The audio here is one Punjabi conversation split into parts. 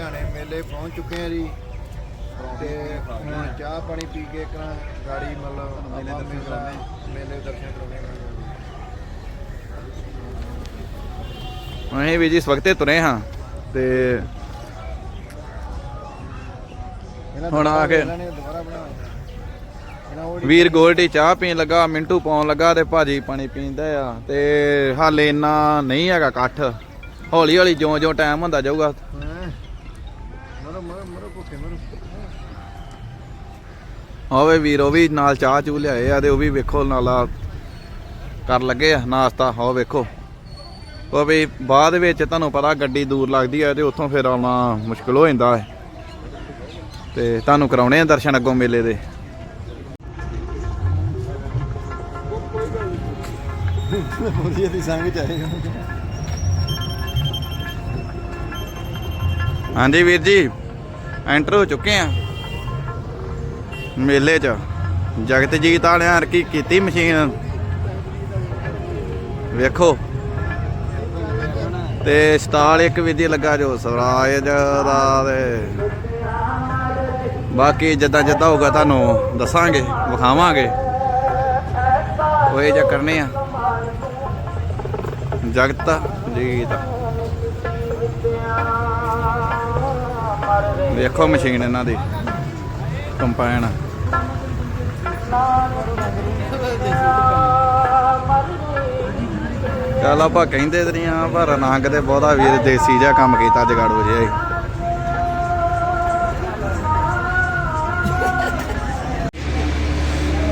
ਲੁਧਿਆਣੇ ਮੇਲੇ ਪਹੁੰਚ ਚੁੱਕੇ ਆ ਜੀ। ਤੇ ਹੁਣ ਚਾਹ ਪਾਣੀ ਪੀ ਕੇ ਕਰਾਂ ਗਾੜੀ ਮਤਲਬ ਮੇਲੇ ਦਰਸ਼ਨ ਕਰਾਉਂਦੇ ਮੇਲੇ ਦਰਸ਼ਨ ਕਰਾਉਂਦੇ ਅਸੀਂ ਵੀ ਜੀ ਇਸ ਵਕਤੇ ਤੁਰੇ ਹਾਂ ਤੇ ਹੁਣ ਆ ਕੇ- ਵੀਰ ਗੋਲਡੀ ਚਾਹ ਪੀਣ ਲੱਗਾ ਮਿੰਟੂ ਪਾਉਣ ਲੱਗਾ ਤੇ ਭਾਜੀ ਪਾਣੀ ਪੀਂਦਾ ਆ। ਤੇ ਹਾਲੇ ਇੰਨਾ ਨਹੀਂ ਹੈਗਾ ਇਕੱਠ। ਹੌਲੀ ਹੌਲੀ ਜਿਉਂ ਜਿਉਂ ਟਾਈਮ ਹੁੰਦਾ ਜਾਊਗਾ। ਹੋਵੇ ਵੀਰ ਉਹ ਵੀ ਨਾਲ ਚਾਹ ਚੂ ਲਿਆਏ ਆ ਤੇ ਉਹ ਵੀ ਵੇਖੋ ਨਾਲਾ ਕਰ ਲੱਗੇ ਆ ਨਾਸਤਾ। ਹੋ ਵੇਖੋ। ਉਹ ਵੀ ਬਾਅਦ ਵਿੱਚ ਤੁਹਾਨੂੰ ਪਤਾ ਗੱਡੀ ਦੂਰ ਲੱਗਦੀ ਹੈ ਤੇ ਉੱਥੋਂ ਫਿਰ ਆਉਣਾ ਮੁਸ਼ਕਲ ਹੋ ਜਾਂਦਾ ਹੈ। ਤੇ ਤੁਹਾਨੂੰ ਕਰਾਉਣੇ ਆ ਦਰਸ਼ਨ ਅੱਗੋਂ ਮੇਲੇ ਦੇ। ਵਧੀਆ ਦੀ ਸੰਗ ਚਾਹੇਗਾ ਹਾਂਜੀ ਵੀਰ ਜੀ। ਐਂਟਰ ਹੋ ਚੁੱਕੇ ਆ। ਮੇਲੇ 'ਚ। ਜਗਤਜੀਤ ਵਾਲਿਆਂ ਅਰਕੀ ਕੀਤੀ ਮਸ਼ੀਨ। ਵੇਖੋ। ਤੇ ਸਟਾਲ ਇੱਕ ਵਿਧੀ ਲੱਗਾ ਜੋ ਸਵਰਾਜ ਦਾ ਤੇ ਬਾਕੀ ਜਿੱਦਾਂ ਜਿੱਦਾਂ ਹੋਊਗਾ ਤੁਹਾਨੂੰ ਦੱਸਾਂਗੇ, ਵਿਖਾਵਾਂਗੇ। ਉਹ ਇਹ ਜਿਹਾ ਕਰਨੇ ਆ। ਜਗਤ ਜੀਤ ਵੇਖੋ ਮਸ਼ੀਨ ਇਹਨਾਂ ਦੀ ਕੰਪਾਈਨ ਚੱਲ ਆਪਾਂ ਕਹਿੰਦੇ ਤੇ ਪਰ ਨਾ ਕਿਤੇ ਬਹੁਤਾ ਵੀਰ ਦੇਸੀ ਜਿਹਾ ਕੰਮ ਕੀਤਾ ਜਗਾੜੂ ਜਿਹਾ ਹੀ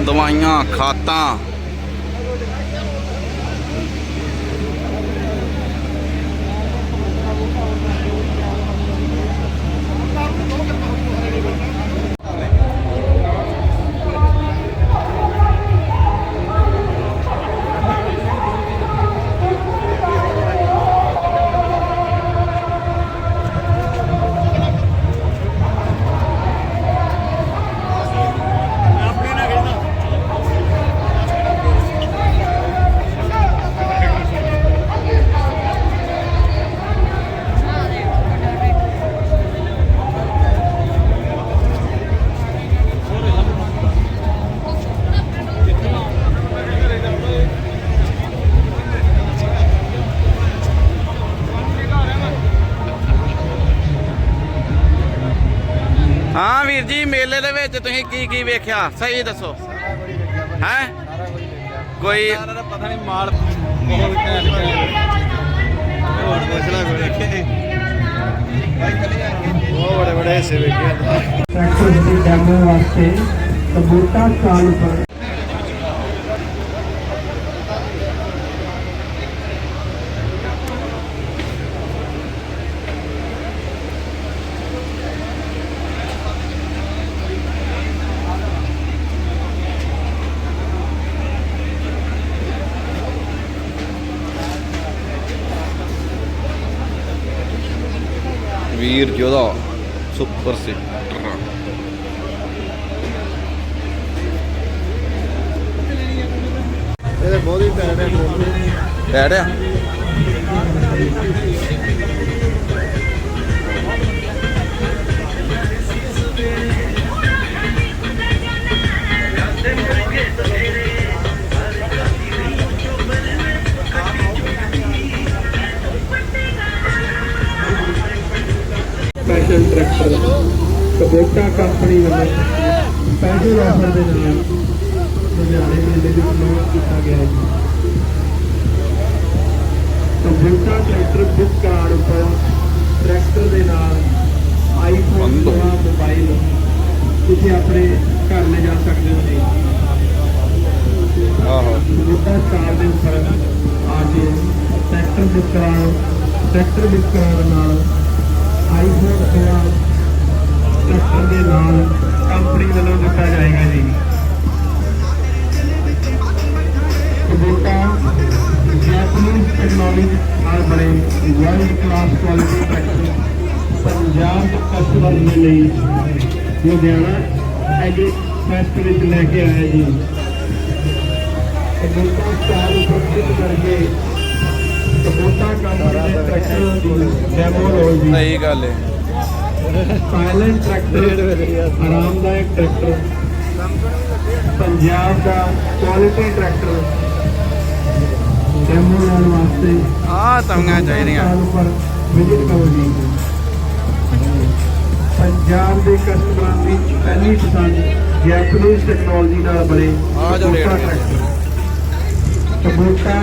ਦਵਾਈਆਂ, ਖਾਤਾਂ ਹਾਂ ਵੀਰ ਜੀ ਮੇਲੇ ਦੇ ਵਿੱਚ ਤੁਸੀਂ ਕੀ ਕੀ ਵੇਖਿਆ? ਸਹੀ ਦੱਸੋ। ਹੈ? ਕੋਈ ਪਤਾ ਨਹੀਂ ਮਾਲ ਬਹੁਤ ਬੜੇ ਬੜੇ ਹਿੱਸੇ ਵੇਖੇ ਟਰੈਕਟਰ ਦੀ ਡੈਮੋ ਵਾਸਤੇ ਕਬੂਟਾ ਕਾਲ ਪਰ ਵੀਰ ਜੋਧਾ ਸੁਪਰ ਸਿਟਰ ਇਹਦੇ ਬਹੁਤ ਹੀ ਪੈਰ ਨੇ ਡੈਡ ਆ ਗੋਟਾ ਕੰਪਨੀ ਵੱਲੋਂ ਸਪੈਸ਼ਲ ਆਫਰ ਦੇ ਨਾਲ ਲੁਧਿਆਣੇ ਮੇਲੇ ਦੇ ਵਿੱਚ ਕੀਤਾ ਗਿਆ ਹੈ ਕੰਪਿਊਟਰ ਟਰੈਕਟਰ ਬੁੱਕ ਕਾਰਡ ਉੱਪਰ ਟਰੈਕਟਰ ਦੇ ਨਾਲ ਆਈਫੋਨ ਦਾ ਮੋਬਾਈਲ ਤੁਸੀਂ ਆਪਣੇ ਘਰ ਲੈ ਜਾ ਸਕਦੇ ਹੋ ਜੀ। ਆਹੋ। ਕੰਪਿਊਟਰ ਕਾਰਡ ਦੇ ਉੱਪਰ ਆ ਕੇ ਟਰੈਕਟਰ ਬੁੱਕ ਕਰਾਓ ਟਰੈਕਟਰ ਬੁੱਕ ਕਰਾਉਣ ਨਾਲ world class quality tractor Punjab ਦੇ ਕਸਟਮਰ ਦੇ ਲਈ ਲੁਧਿਆਣਾ ਐਗਰੀ ਫੈਸਟ ਵਿੱਚ ਲੈ ਕੇ ਆਇਆ ਜੀ। ਕਬੂਟਾ ਸਟਾਰ ਕਲਿੱਕ ਕਰਕੇ ਕਬੂਟਾ ਕੰਪਨੀ ਦੇ ਟਰੈਕਟਰ ਦੀ ਡੈਮੋ ਲਓ ਜੀ। ਸਹੀ ਗੱਲ ਹੈ ਸਾਇਲੈਂਟ ਟਰੈਕਟਰ ਆਰਾਮਦਾਇਕ ਟਰੈਕਟਰ ਪੰਜਾਬ ਦਾ ਕੁਆਲਿਟੀ ਟਰੈਕਟਰ ਡੈਮੋ ਲੈਣ ਵਾਸਤੇ ਆ ਤਵੀਆਂ ਚਾਹੀਦੀਆਂ ਵਿਜ਼ਿਟ ਕਰੋ ਜੀ। ਪੰਜਾਬ ਦੇ ਕਸਟਮਰਾਂ ਦੀ ਪਹਿਲੀ ਪਸੰਦ ਜੈਪਨੀਜ਼ ਟੈਕਨੋਲੋਜੀ ਨਾਲ ਬਣੇ ਆ ਜੋ ਰੇਟ Kubota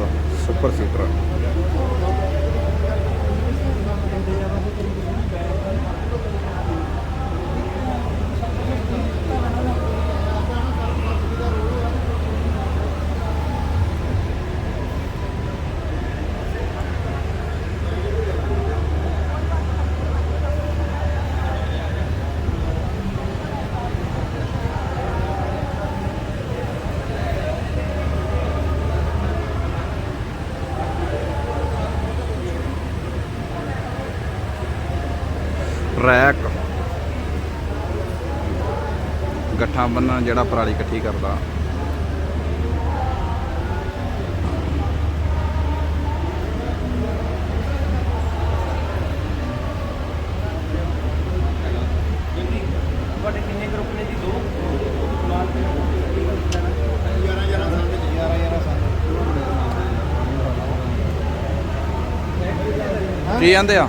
ਨੇ। ਟਰੈਕਟਰ ਕਬੂਟਾ ਰੈਕ। ਗੱਠਾਂ ਬੰਨਣ ਜਿਹੜਾ ਪਰਾਲੀ ਇਕੱਠੀ ਕਰਦਾ। ਤੁਹਾਡੇ ਕੀ ਕਹਿੰਦੇ ਆ?